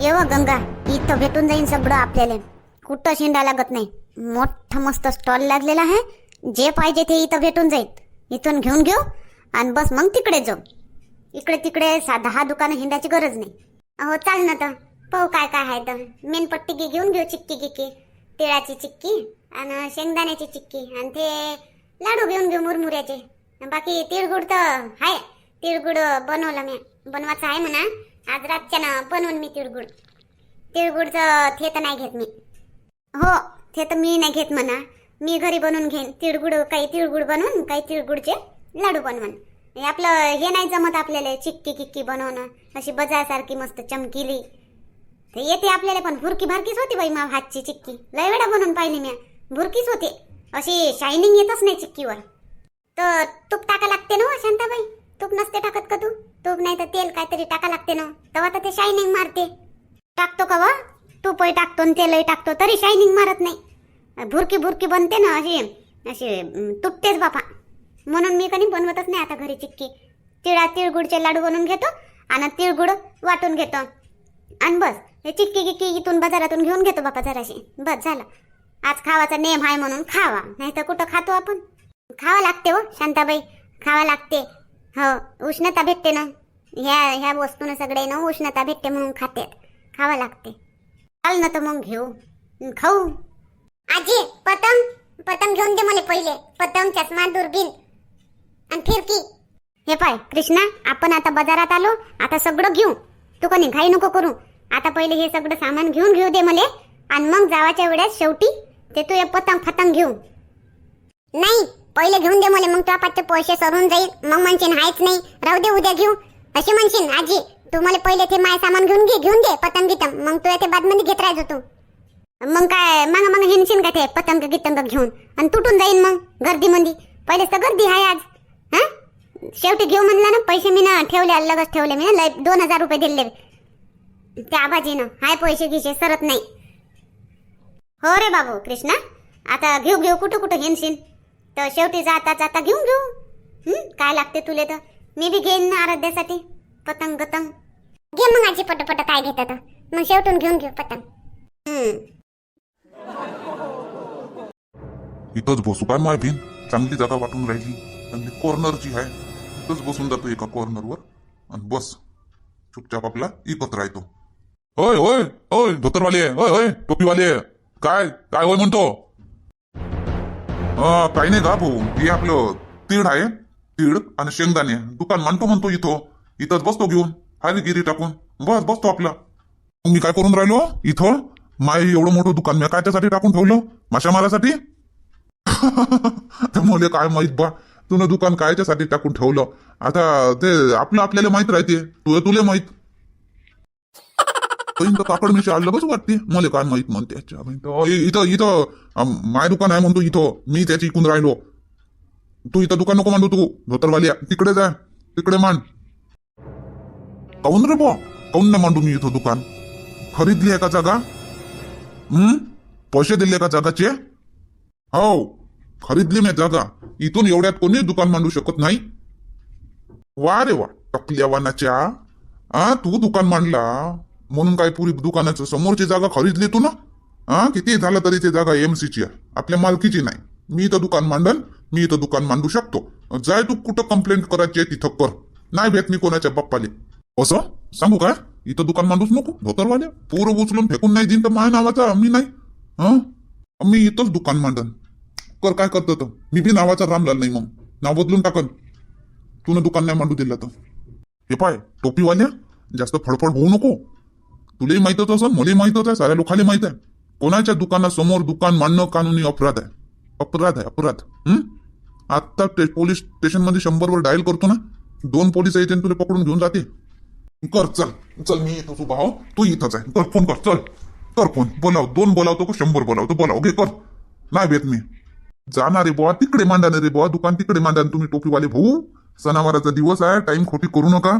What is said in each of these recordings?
येव गंगा इथं भेटून जाईन सगळं आपल्याला. कुठं शेंडा लागत नाही. मोठं मस्त स्टॉल लागलेला आहे. जे पाहिजे ते इथं भेटून जाईल इथून घेऊन घेऊ आणि बस मग तिकडे जाऊ. इकडे तिकडे सा दहा दुकानं हिंडायची गरज नाही. हो चाल ना तर. पाहू काय काय आहे तर. मेनपट्टी गी घेऊन घेऊ चिक्की गिक्की. तिळाची चिक्की आणि शेंगदाण्याची चिक्की आणि ते लाडू घेऊन घेऊ मुरमुऱ्याचे. बाकी तिळगुड तर आहे. तिळगुड बनवलं मी. बनवायचं आहे म्हणा. आज रातच्या ना बनवून मी तिळगुळ. तिळगुळचं थे तर नाही घेत मी. हो ते तर मी नाही घेत म्हणा. मी घरी बनवून घेईन तिळगुळ काही तिळगुळ बनवून काही तिळगुळचे लाडू बनवून. हे आपलं हे नाही जमत आपल्याला चिक्की किक्की बनवणं अशी बजासारखी मस्त चमकीली. तर येते आपल्याला पण. भुरकी भारकीच होती बाई मा हातची चिक्की. लय वेळा बनवून पाहिली मी भुरकीच होते. अशी शायनिंग येतच नाही चिक्कीवर. तर तूप टाका लागते ना हो, शांताबाई? तूप नसते टाकत का तू? तूप नाही तर तेल काहीतरी टाका लागते ना. तेव्हा तर ते शायनिंग मारते. टाकतो का व? तूपही टाकतो आणि तेलही टाकतो तरी शायनिंग मारत नाही. भुरकी भुरकी बनते ना अशी अशी तुटतेच बापा. म्हणून मी कधी बनवतच नाही आता घरी चिक्की. तिळा तिळगुडचे लाडू बनवून घेतो आणि तिळगुड वाटून घेतो. आणि बस हे चिक्की गिक्की इथून बाजारातून घेऊन घेतो बापा जराशी. बस झालं. आज खावाचा नेम आहे म्हणून खावा. नाही तर कुठं खातो आपण? खावा लागते हो शांताबाई. खावा लागते. हो उष्णता भेटते ना. ह्या ह्या वस्तूनं सगळे ना उष्णता भेटते म्हणून खाते खावा लागते. चाल ना तर मग घेऊ. खाऊ. आजी पतंग पतंग घेऊन दे मला पहिले. पतंग चष्मा दुर्बीन. आणि फिरकी. हे पाय कृष्णा आपण आता बाजारात आलो. आता सगळं घेऊ. तू कोणी घाई नको करू. आता पहिले हे सगळं सामान घेऊन घेऊ दे मला. आणि मग जावाच्या वेळेस शेवटी ते तू हे पतंग फतंग घेऊ नाही पहिले घेऊन दे मला मग तुला पाठचे पैसे सरून जाईल. मग म्हणशीन हायच नाही. राहू दे उद्या घेऊ. अशी म्हणशीन आजी तू मला पहिले ते माय सामान घेऊन घे घेऊन दे पतंग गितंग मग तू ते बादमध्ये घेत राहायचो तू. मग काय मग मग हिंडशील का ते पतंग गितंग घेऊन? आणि तुटून जाईन मग गर्दीमध्ये पहिलेच तर गर्दी आहे आज. हा? शेवटी घेऊ म्हणला ना पैसे मी ना ठेवले लगच ठेवले मी ना लय दोन हजार रुपये दिले. त्या आबाजीनं हाय पैसे घिशे सरत नाही. हो रे बाबू कृष्णा. आता घेऊ घेऊ कुठं कुठं घेणशील तर शेवटी जाता जाता घेऊन घेऊ. काय लागते तुले तर? मी बी घेईन ना आराध्यासाठी. पतंग गतंग घे मग आजी पटपट काय घेतात मग शेवटून घेऊन घेऊ पतंग. इथंच बसू काय माय भिन चांगली जागा वाटून राहिली. चांगली कॉर्नरची आहे. इथंच बसून जातो एका कॉर्नरवर आणि बस. चुपचाप आपला इकत राहतो. होय होय होय धोतरवाले होय होय टोपीवाले काय? काय होय म्हणतो? काही नाही का भाऊ हे आपलं तीळ आहे. तीळ आणि शेंगदाणे. दुकान मांडतो म्हणतो इथं. इथंच बसतो घेऊन. हाली गिरी टाकून. बस बसतो आपला. मी काय करून राहिलो? इथं. माय एवढं मोठं दुकान मी काय त्यासाठी टाकून ठेवलं? माशा मारासाठी तर मला काय माहीत बा. तुला दुकान कायच्यासाठी टाकून ठेवलं? आता ते आपलं आपल्याला माहीत राहते. तुला तुले माहीत. तर काकड मी आलं बस वाटते. मला काय माहीत म्हणते मी इथं इथं माय दुकान आहे म्हणतो इथं. मी त्याची इकून राहिलो. तू इथं दुकान नको मांडू तू. धोतरवाली तिकडे जाय तिकडे मांड. काऊन रे बा काऊन नाही मांडू मी इथं दुकान? खरीदली आहे का जागा? हम्म पैसे दिले का जागाचे? हो. खरीदली मी जागा. इथून एवढ्यात कोणी दुकान मांडू शकत नाही. वा रे वा. टकल्या वानाच्या. आ तू दुकान मांडला. म्हणून काय पुरी दुकानाचं समोरची जागा खरीदली तू ना? हा? किती झालं तरी ती जागा एमसीची आहे. आपल्या मालकीची नाही. मी इथं दुकान मांडन मी इथं दुकान मांडू शकतो. जाय तू कुठं कंप्लेंट करायची आहे तिथं कर. नाही भेट मी कोणाच्या बाप्पाले. असं? सांगू काय? इथं दुकान मांडूच नको. धोतरवाले पोरं उचलून फेकून नाही देईन तर माझ्या नावाचा मी नाही. हा? मी इथंच दुकान मांडन. कर काय करतो तर मी बी नावाचा रामलाल नाही मग. नाव बदलून टाकन. तुनं दुकान नाही मांडू दिलं तर. हे पाय टोपीवाल्या? जास्त फडफड होऊ नको. तुलाही माहितच असं? मलाही माहितच आहे साऱ्या लोकांना माहीत आहे. कोणाच्या दुकानासमोर दुकान मांडणं कानूनी अपराध आहे? अपराध आहे अपराध. आत्ता आता ते पोलीस स्टेशनमध्ये शंभरवर डायल करतो ना? दोन पोलीस येते आणि तुला पकडून घेऊन जाते. कर चल. चल मी येतो तू भाऊ तू इथंच आहे. कर फोन कर. चल. कर फोन. बोलाव. दोन बोलावतो का? शंभर बोलावतो. बोलाव. घे कर. नाही भेट मी. जाणार रे बुवा. तिकडे मांडा रे बुवा. दुकान तिकडे मांडा तुम्ही टोपीवाले भाऊ. सणावाराचा दिवस आहे. टाइम खोटी करू नका.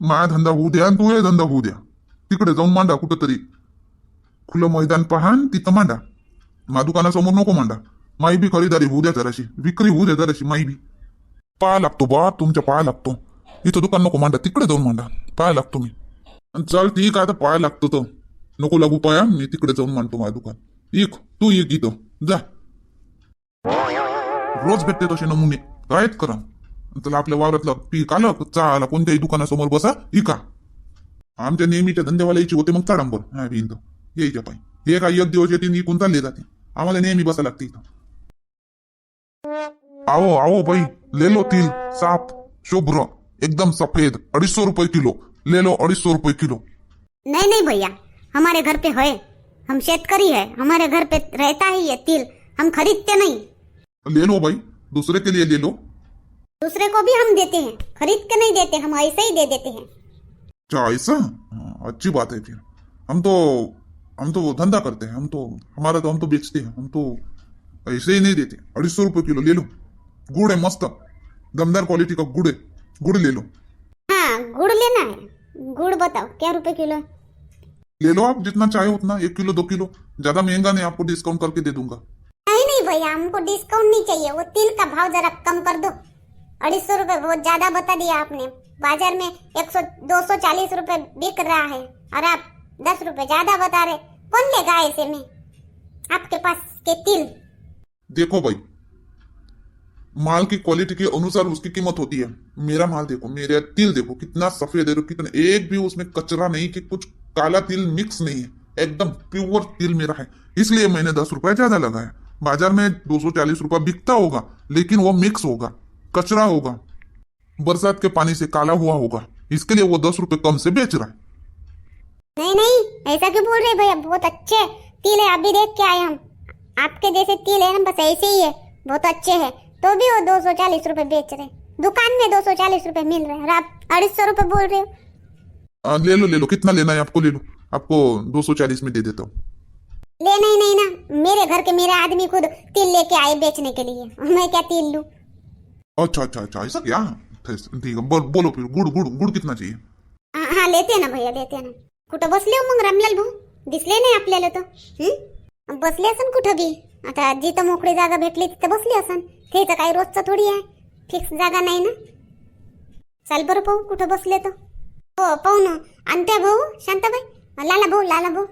माझा धंदा होऊ द्या आणि तू हे धंदा होऊ द्या. तिकडे जाऊन मांडा कुठंतरी. खुलं मैदान पहा तिथं मांडा. मा दुकानासमोर नको मांडा. माई बी खरीदारी होऊ द्या जराशी. विक्री होऊ द्या जराशी माई बी. पाया लागतो बा तुमच्या पाया लागतो. इथं दुकान नको मांडा तिकडे जाऊन मांडा. पाया लागतो मी. आणि चल ती आहे आता पाया लागतो तर. नको लागू पाया मी तिकडे जाऊन मांडतो माझ्या दुकान. एक तू एक इथं. जा. रोज भेटते तसे नमुने. कायच करा त्याला आपल्या वावरातलं पीक आलं का चाला कोणत्याही दुकानासमोर बसा इका. आमच्या नेहमीच्या धंदेवाल्याची होते मग चाडांबर हा भिंत यायच्या पायी. हे काय एक दिवस येते इकून चालले जाते. आम्हाला नेहमी बसा लागते इथं. आओ आओ भाई ले लो तिल साफ़ शुभ्र. एकदम सफ़ेद. सौ रुपये किलो. ले लो अडीच सौ रुपये किलो. नहीं नहीं भैया. हमारे घर पे है हम शेतकरी है. हमारे घर पे रहता ही है तिल. हम खरीदते नहीं. ले लो भाई दूसरे के लिए ले लो दूसरे को भी हम देते हैं. खरीद के नहीं देते हम ऐसे ही दे देते हैं. अच्छा ऐसा? अच्छी बात है फिर। हम तो हम तो धंधा करते हैं हम तो हमारा तो हम तो बेचते हैं हम तो ऐसे ही नहीं देते। अड़ीस सौ रुपये किलो ले लो। गुड़ है मस्त। दमदार क्वालिटी का गुड़ है। गुड़ ले लो। हाँ गुड़ लेना है। गुड़ बताओ क्या रुपए किलो? ले लो आप जितना चाहे उतना। एक किलो दो किलो। ज्यादा महंगा नहीं आपको डिस्काउंट करके दे दूंगा। नहीं नहीं भैया हमको डिस्काउंट नहीं चाहिए। वो तिल का भाव जरा कम कर दो। अढ़ी सौ रुपये बहुत ज़्यादा बता दिया आपने। बाज़ार में एक सौ, दो सौ चालीस रूपए बिक रहा है और आप दस रुपए ज़्यादा बता रहे। कौन लेगा ऐसे में? आपके पास के तिल देखो भाई, माल की क्वालिटी के अनुसार उसकी कीमत होती है। मेरा माल देखो, मेरे तिल देखो, कितना सफ़ेद है, कितना एक भी उसमें कचरा नहीं कि कुछ काला तिल मिक्स नहीं है। एकदम प्योर तिल मेरा है। इसलिए मैंने दस रुपए ज़्यादा लगाया। बाज़ार में दो सौ चालीस रुपया बिकता होगा, लेकिन वो मिक्स होगा। कचरा होगा। बरसात के पानी से काला हुआ होगा। इसके लिए वो दस रुपए कम से बेच रहा है। नहीं नहीं ऐसा क्यों बोल रहे भैया? बहुत अच्छे तिल है। अभी देख के आए हम। आपके जैसे तिल है ना बस ऐसे ही है। बहुत अच्छे है। तो भी वो दो सौ चालीस रूपए बेच रहे दुकान में दो सौ चालीस रूपए मिल रहे हैं। आप अढ़ी सौ रूपए बोल रहे हो? आ, ले लो ले लो। कितना लेना है आपको? ले लो। आपको दो सौ चालीस में दे देता हूँ। ले नहीं नहीं ना। मेरे घर के मेरे आदमी खुद तिल लेके आए बेचने के लिए। मैं क्या तिल लूँ? अच्छा अच्छा अच्छा ऐसा क्या? ठीक है बोल, बोलो फिर गुड़ गुड़ गुड़ कितना चाहिए? हाँ लेते ना भैया लेते ना। कुठं बसले हो मग रामलाल भाऊ? दिसले नाही आपल्याला तर बसले असन कुठं बी? आता जिथं मोकळी जागा भेटली तिथं बसली असन. ते तर काही रोजचं थोडी आहे. फिक्स जागा नाही ना. चाल बरं पाहू कुठं बसले तर. हो पाहू ना. आणि त्या भाऊ शांताबाई? लाला भाऊ लाला भाऊ.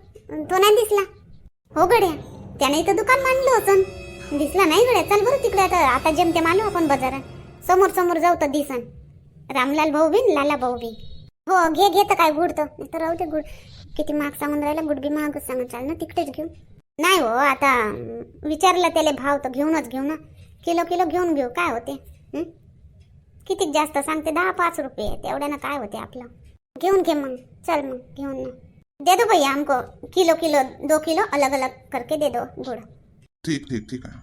तो नाही दिसला. हो गड्या. त्याने इथं दुकान मांडलं असन. दिसला नाही गड्या. चल बरं तिकडे आता आता जेमतेम आलो आपण बाजारात. समोर समोर जाऊ तर दिसन. रामलाल भाऊ बी लाला भाऊ बी हो घे घे तर काय गुड तर. राहू दे गुड. किती महाग सांगून राहिला गुड बी महागच सांगून चाल ना तिकडेच घेऊ नाही हो आता विचारलं त्याला भाव तर घेऊनच घेऊ ना. किलो किलो घेऊन घेऊ. काय होते? किती जास्त? सांगते दहा पाच रुपये. तेवढ्यानं काय होते आपलं? घेऊन घे मग. चल मग घेऊन ना दे दो भैया हमको किलो किलो दो किलो अलग अलग करके दे दो. गुड़. ठीक ठीक ठीक आहे.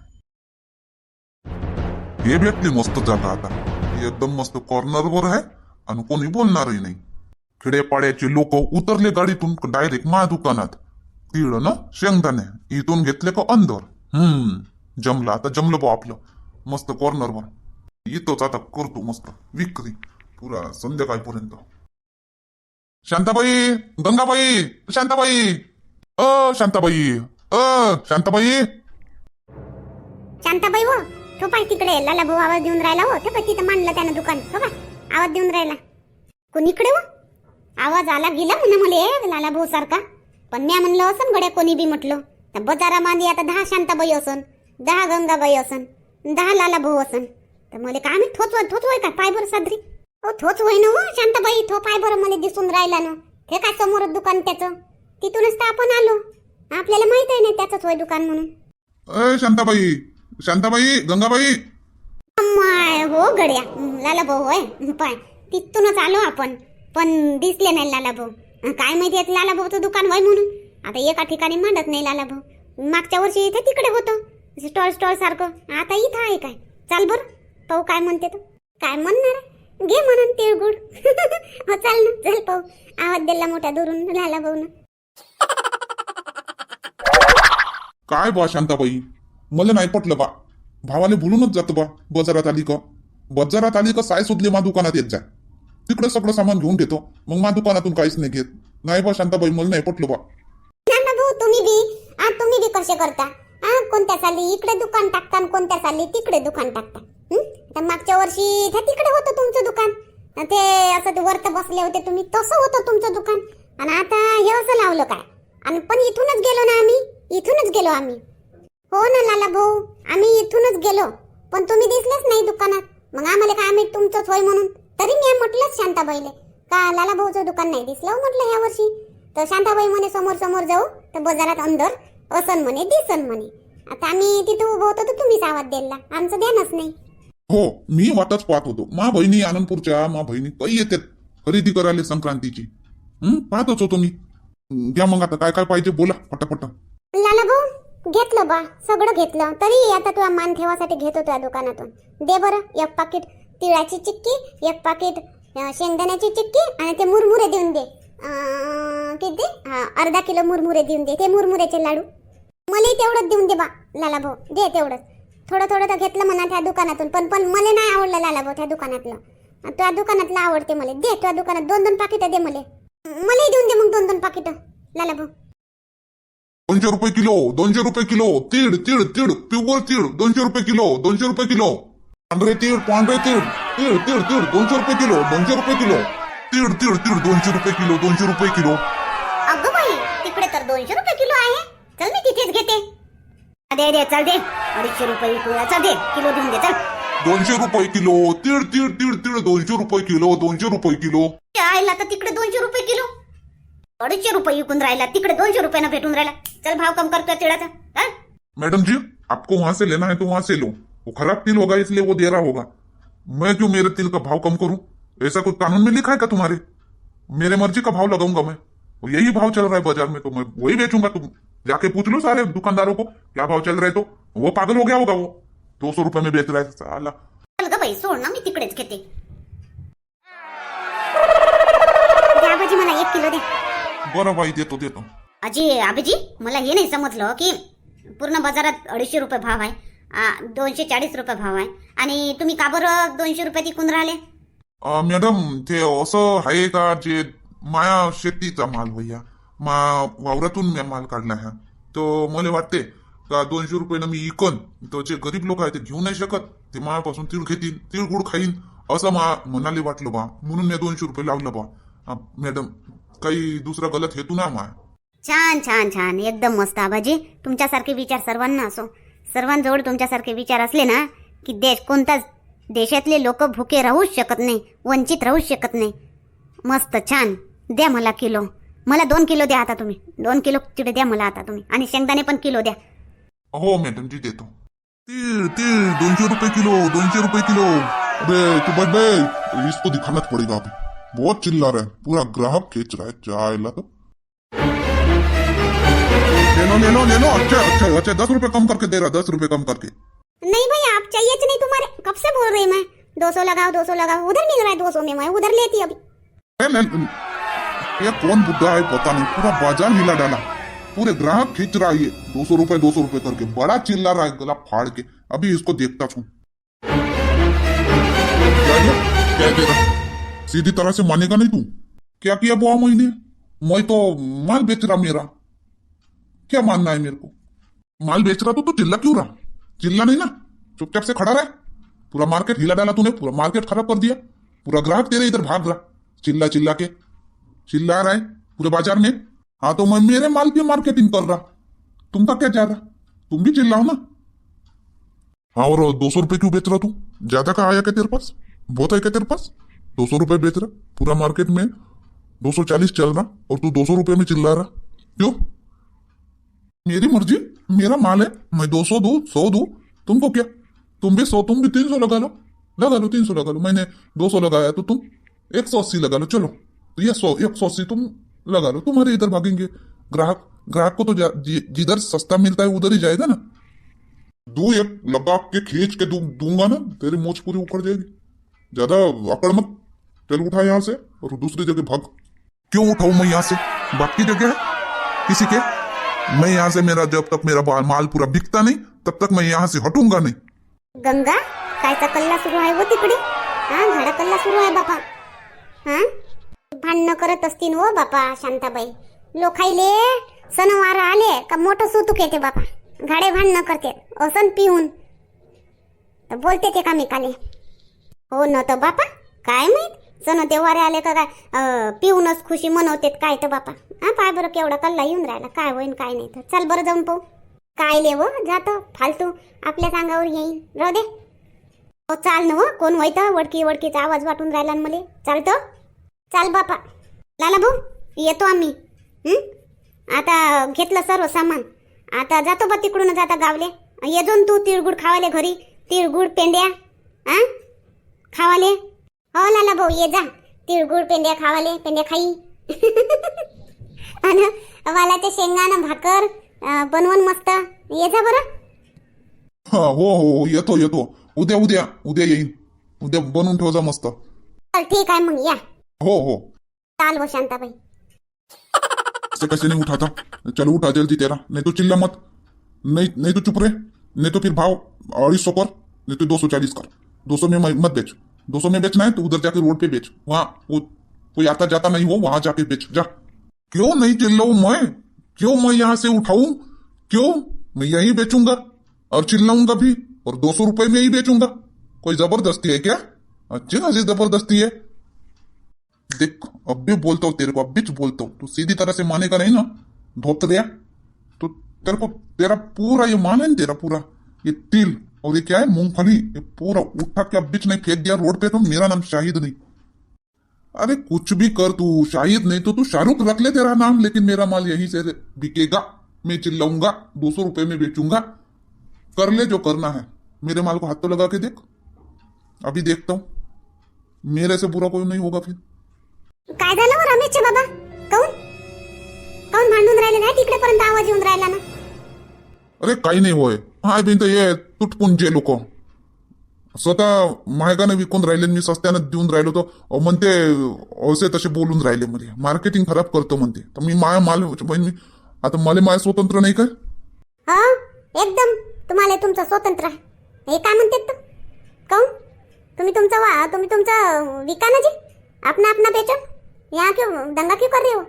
हे भेटली मस्त जागा आता. ही एकदम मस्त कॉर्नरवर आहे आणि कोणी बोलणारही नाही. खेड्यापाड्याचे लोक उतरले गाडीतून डायरेक्ट मा दुकानात. तिळ ना शेंगदाणे इथून घेतले का अंदर. हम्म जमलं आता जमलं बा आपलं. मस्त कॉर्नरवर इथंच आता करतो मस्त विक्री. पुरा संध्याकाळपर्यंत. शांताबाई गंगाबाई शांताबाई. अ शांताबाई. अ शांताबाई. शांताबाई हो. तो पाय तिकडे लाला भाऊ आवाज देऊन राहिला हो. ते तिथं मांडलं त्यानं दुकान. हो का आवाज देऊन राहिला. कोणीकडे हो? आवाज आला गेला म्हणा मला. लाला भाऊ सारखा. पण म्या म्हणलं असन गड्या कोणी बी म्हटलं. तर बाजारामध्ये आता दहा शांताबाई असन दहा गंगाबाई असन दहा लाला भाऊ असन. तर मला काय आम्ही थोच थोच होय का? पाय बरं सादरी. हो थोच होय ना हो शांताबाई. थो पाय बरं मला दिसून राहिला ना. हे काय समोर दुकान त्याचं? तिथूनच तर आपण आलो. आपल्याला माहीत आहे ना त्याचंच होय दुकान म्हणून. शांताबाई. शांताबाई गंगाबाई. हो गड्या. लाला भाऊ होय. पाय. तिथूनच आलो आपण. पण दिसले नाही लाला भाऊ काय माहिती आहे लाला भाऊचं दुकान होय म्हणून? आता एका ठिकाणी मांडत नाही लाला भाऊ मागच्या वर्षी इथे तिकडे होतं. स्टॉल स्टॉल सारखं. आता इथं आहे काय? चाल बर. पाहू काय म्हणते तो. काय म्हणणार? आहे? घे म्हणून तिळगुळ. हो चाल ना. चल पाहू. आवाज दिला मोठ्या दुरून लाला भाऊ काय बा शांताबाई? मला नाही पटलं बा. भावाले बोलूनच जात बा बाजारात आली का? बाजारात आली का साय सुधली मा दुकानात येत जा. तिकडे सगळं सामान घेऊन घेतो मग मा दुकानातून काहीच नाही घेत. नाही बा शांताबाई मला नाही पटलं बा. भाऊ तुम्ही बी. आ तुम्ही बी कसे करता? आ कोणत्या साली? इकडे दुकान टाकता आणि कोणत्या साली? तिकडे दुकान टाकता. हं? तर मागच्या वर्षी इथे तिकडे होतं तुमचं दुकान. अन ते असं ते वरत बसले होते तुम्ही तसं होतं तुमचं दुकान. आणि आता हे असं लावलं काय? आणि पण इथूनच गेलो ना आम्ही? इथूनच गेलो आम्ही. हो ना लाला भाऊ. आम्ही इथूनच गेलो. पण तुम्ही दिसलेच नाही दुकानात. मग आम्हाला काय आम्ही तुमचंच होय म्हणून? तरी मी म्हटलंच शांताबाईले. का लाला भाऊचं दुकान नाही दिसलं हो म्हटलं ह्या वर्षी? तर शांताबाई म्हणे समोर समोर जाऊ. तर बाजारात अंदर. असन म्हणे दिसन म्हणे. आता आम्ही तिथं उभं होतो तर तुम्हीच आवाज दिला आमचं ध्यानच नाही. हो मी वाटच पाहत होतो. मा बहिणी आनंदपूरच्या मा बहिणी काही येतात खरेदी करायला संक्रांतीची. हं? पाहतच होतो मी. घ्या मग आता. काय काय पाहिजे बोला पटापट लाला भाऊ घेतलं बा सगळं घेतलं. तरी आता तुला मान ठेवासाठी घेतो तुझ्या दुकानातून. दे बरं एक पाकिट तिळाची चिक्की एक पाकिट शेंगदाण्याची चिक्की आणि ते मुरमुरे देऊन दे. किती किती? हा अर्धा किलो मुरमुरे देऊन दे. ते मुरमुऱ्याचे लाडू. मलाही तेवढंच देऊन दे बा लाला भाऊ दे तेवढंच. थोडं थोडं तर घेतलं म्हणा त्या दुकानातून पण पण मला नाही आवडलं लाला भाऊ त्या दुकानातलं. तुझ्या दुकानातलं आवडते मला. दे तुझ्या दुकानात दोन दोन पाकिटं दे मला. मलाही देऊन दे मग दोन दोन पाकिटं लाला भाऊ दोनशे रुपये किलो दोनशे रुपये किलो तीड तीड तीड प्युअर तीड दोनशे रुपये किलो दोनशे रुपये किलो पांढरे तीड पांढरे तीड तीड तीड तीड दोनशे रुपये किलो दोनशे रुपये किलो तीड तीड तीड दोनशे रुपये किलो दोनशे रुपये किलो अगं बाई तिकडे तर दोनशे रुपये किलो आहे चल मी तिथेच घेते दे दे चल दे अडीचशे रुपये विकूया चल दे किलो देऊन दे चल दोनशे रुपये किलो तीड तीड तीड तीड दोनशे रुपये किलो दोनशे रुपये किलो आयला तर तिकडे दोनशे रुपये किलो अडीचशे रुपये विकून राहिला तिकडे दोनशे रुपयानं भेटून राहिला चल भाव कम करतोय तिळाचा हा? मैडम जी आपको वहां से लेना है तो वहां से लो। वो खराब तिल होगा इसलिए वो दे रहा होगा। मैं क्यों मेरे तिल का भाव कम करूं? ऐसा कुछ कानून में लिखा है क्या तुम्हारे? मेरे मर्जी का भाव लगाऊंगा मैं। वो यही भाव चल रहा है बाजार में तो मैं वही बेचूंगा। तुम जाके पूछ लो सारे दुकानदारों को क्या भाव चल रहा है तो। वो पागल हो गया होगा वो। दो सौ रुपए में बेच रहा है साला। चल ग बाई सोड ना मी तिकडेच घेते. द्या आबाजी मला एक किलो दे. बरं भाई देतो देतो. अजी आबीजी मला हे नाही समजलं की पूर्ण बाजारात अडीचशे रुपये भाव आहे. दोनशे चाळीस रुपये भाव आहे. आणि तुम्ही का बरं दोनशे रुपये विकून राहिले? मॅडम ते असं आहे का जे माया शेतीचा माल भैया मा वावरातून मी माल काढला हा. तो मला वाटते का दोनशे रुपयानं मी इकन तर जे गरीब लोक आहेत ते घेऊ नाही शकत. ते मायापासून तीळ घेतील तीळ गुड खाईन असं मा मनाले वाटलं बा. म्हणून मी दोनशे रुपये लावलं बा. मॅडम काही दुसरा गलत हेतू ना माय? छान छान छान. एकदम मस्त आबाजी. तुमच्यासारखे विचार सर्वांना असो. सर्वांजवळ तुमच्यासारखे विचार असले ना की देश कोणताच देशातले लोक भुके राहूच शकत नाही वंचित राहूच शकत नाही. मस्त छान. द्या मला किलो. मला दोन किलो द्या आता तुम्ही. दोन किलो चिडे द्या मला आता तुम्ही. आणि शेंगदाणे पण किलो द्या. हो मॅडम जी देतो. तीळ तीळ दोनशे रुपये किलो दोनशे रुपये किलो. अबे तू बच बे इसको दिखाना पड़ेगा अभी बहुत चिल्ला रहा है. पूरा ग्राहक खींच रहा है. चाय लगा ले लो ले लो ले लो अच्छा अच्छा अच्छा दस रुपए कम करके दे रहा दस रुपए कम करके। नहीं भैया आप चाहिए नहीं तुम्हारे कब से बोल रही मैं? दो सौ लगाओ दो सौ लगाओ उधर मिल रहा है दो सौ में मैं उधर लेती अभी। ले- ये कौन बुद्धा है पता नहीं पूरा बाज़ार हिला डाला। पूरे ग्राहक खींच रहा है ये दो सौ रुपए दो सौ रुपए करके बड़ा चिल्ला रहा है गला फाड़ के। अभी इसको देखता हूँ। सीधी तरह से मानेगा नहीं तू? क्या किया बुआ मैंने मैं तो माल बेच रहा मेरा। क्या मानना है मेरे को? माल बेच रहा तो तू चिल्ला क्यों रहा? चिल्ला नहीं ना? चुपचाप से खड़ा रहा। पूरा मार्केट हिला डाला तूने, पूरा मार्केट खराब कर दिया। पूरा ग्राहक तेरे इधर भाग रहा। चिल्ला चिल्ला के। चिल्ला रहा है पूरे बाज़ार में। हाँ तो मैं मेरे माल की मार्केटिंग कर रहा। तुमका क्या जा रहा? तुम भी चिल्लाओ ना? हाँ और दो सौ रुपये क्यों बेच रहा तू? ज़्यादा का आया क्या तेरे पास? बहुत है क्या तेरे पास? दो सौ रुपये बेच रहा। पूरा मार्केट में दो सौ चालीस चल रहा और तू दो सौ रुपये में चिल्ला रहा। क्यों? मेरी मर्ज़ी मेरा माल है मैं दो सौ दू सौ दू। तुमको क्या? तुम भी सौ तुम भी तीन सौ लगा लो। लगा लो तीन सौ लगा लो। मैंने दो सौ लगाया तो तुम एक सौ अस्सी लगा लो। चलो तो ये सौ एक सौ अस्सी तुम लगा लो। तुम्हारे इधर भागेंगे। ग्राहक ग्राहक को तो जिधर सस्ता मिलता है उधर ही जाएगा ना। दू एक लगा के खींच के दू, दूँगा ना तेरी मोच पूरी उखड़ जाएगी। ज़्यादा अकड़ मत। चल उठा यहाँ से और दूसरी जगह भाग। क्यों उठाऊ मैं यहाँ से? बाकी जगह किसी के? मैं यहाँ से मेरा जब तक मेरा माल पूरा बिकता नहीं तब तक मैं यहाँ से हटूंगा नहीं। गंगा? कायचा कल्ला सुरू आहे व तिकडे. हा झाडा कल्ला सुरू आहे बापा. हा? भांडणं करत असतील हो बापा शांताबाई. लोकाईले सणवार आले का मोठं सुतूक येते बापा. घाडे भांडणं करते. असं पिऊन. तर बोलते ते कामेकाले. हो न तर बापा काय माहीत? सण देवारे आले का काय? पिऊनच खुशी मनवतेत काय तर बापा. हा पाय बरं केवढा कल्ला येऊन राहिला. काय होईन काय नाही तर. चल बरं जाऊन पाहू. काय लेव जातो. फालतू. आपल्या अंगावर येईन. राहू दे. हो चाल ना हो कोण व्हायचं वडकी वडकीचा आवाज वाटून राहिला ना मले. चालतो? चाल बापा. लाला भाऊ येतो आम्ही. आता घेतलं सर्व सामान. आता जातो बा तिकडून जाता गावले. ये तू तिळगुळ खावाले घरी. तिळगुळ पेंड्या. आ? खावाले? हो लाला भाऊ ये जा. तिळगुळ पेंड्या खावाले पेंड्या खाई. आणि मला ते शेंगानं भाकर बनवून मस्त. ये जा बरं. हा हो हो येतो येतो. उद्या उद्या उद्या येईन. उद्या बनवून ठेव जा मस्त. ठीक आहे मग या. हो हो. चाल हो शांताबाई. ऐसे कैसे नहीं उठाता चलो उठा जल्दी तेरा नहीं तो चिल्ला मत नहीं नहीं तो चुप रहे नहीं तो फिर भाव. अढ़ाई सौ कर. नहीं तो दो सौ चालीस कर. दो सौ में मत मत बेच दो सौ में बेचना है तो उधर जाके रोड पे बेच। वहाँ वो कोई आता जाता नहीं हो, वहाँ जाके बेच। जा। क्यों नहीं चिल्लाऊं मैं? क्यों मैं यहाँ से उठाऊं? क्यों? मैं यही बेचूँगा और चिल्लाऊँगा भी, और दो सौ रुपए में ही बेचूँगा। कोई ज़बरदस्ती है क्या? अच्छी खासी ज़बरदस्ती है। देख, अब भी बोलता हूँ तेरे को, अब भी बोलता हूँ। तू सीधी तरह से मानेगा नहीं ना? धोप धोतरिया तो तेरे को, तेरा पूरा ये मान है तेरा पूरा ये तिल और ये क्या है? मूंगफली ये पूरा उठा के अब बीच नहीं फेंक दिया रोड पे तो मेरा नाम शाहिद नहीं। अरे कुछ भी कर तू शाहिद नहीं तो तू शाहरुख रख ले तेरा नाम लेकिन मेरा माल यहीं से बिकेगा मैं चिल्लाऊँगा दो सौ रुपए में बेचूँगा। कर ले जो करना है मेरे माल को हाथ तो लगा के देख। अभी देखता हूँ। मेरे से बुरा कोई नहीं होगा फिर। काय झालं हो रमेशचे बाबा? काऊन काऊन भांडून राहिले? नाही तिकडेपर्यंत आवाज़ येऊन राहिला ना. अरे काही नाही होय. हाय बिन तर ये तुटपुंजे लोक. स्वतः महागाने विकून राहिले आणि मी सस्त्यानं देऊन राहिलो तो अहो म्हणते असे तसे बोलून राहिले मध्ये. मार्केटिंग खराब करतो म्हणते. तर मी माय माल बहीण मी आता मला माय स्वतंत्र नाही काय हा एकदम. तुम्हाला तुमचं स्वतंत्र आहे. हे काय म्हणते तू? काऊन? तुम्ही तुमचं वा तुम्ही तुमचं विका ना जी. अपना अपना बेचो यहाँ क्यों दंगा क्यों कर रहे हो?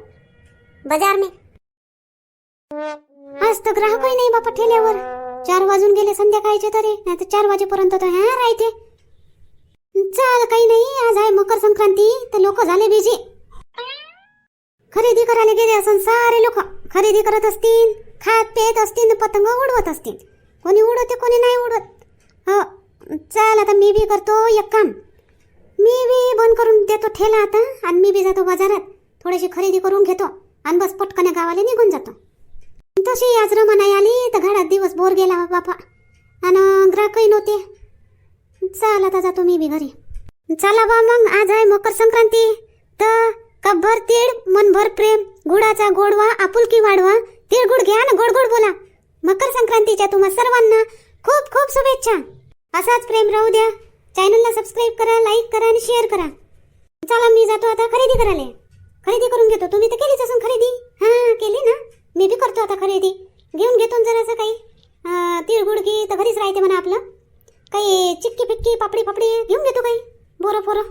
बाजार में. आज तर ग्राहकही नाही बापा ठेल्यावर. चार वाजून गेले संध्याकाळचे तरी. नाही तर चार वाजेपर्यंत तर ह्या राहते. चाल काही नाही. आज आहे मकर संक्रांती तर लोक झाले बिझी खरेदी करायला गेले असन सारे लोक. खरेदी करत असतील खात पेत असतील पतंग उडवत असतील. कोणी उडवते कोणी नाही उडवत. हो चाल आता मी बी करतो एक काम. मी बी बंद करून देतो ठेला आता आणि मी बी जातो बाजारात. थोडीशी खरेदी करून घेतो आणि बस पटकन गावाला निघून जातो. तशी आज रमानाई आली तर घरात दिवस बोर गेला बापा. आणि ग्राहकही नव्हते. चला दादा जातो मी बी घरी. चला बा मग आज आहे मकर संक्रांती. तर कब्बर तीळ मनभर प्रेम गुडाचा गोडवा आपुलकी वाढवा तिळगुड घ्या ना गोड गोड बोला. मकर संक्रांतीच्या तुम्हा सर्वांना खूप खूप शुभेच्छा. असाच प्रेम राहू द्या. चॅनलला सबस्क्राईब करा लाईक करा आणि शेअर करा. चला मी जातो आता खरेदी करायला. खरेदी करून घेतो. तुम्ही तर केलीच असून खरेदी. हा केली ना. मी बी करतो आता खरेदी. घेऊन घेतो ना जरासं काही. अं, तिळगुळ तर घरीच राहते म्हणा आपलं. काही चिक्की पिक्की पापडी पापडी घेऊन घेतो काही. बोरं फोरं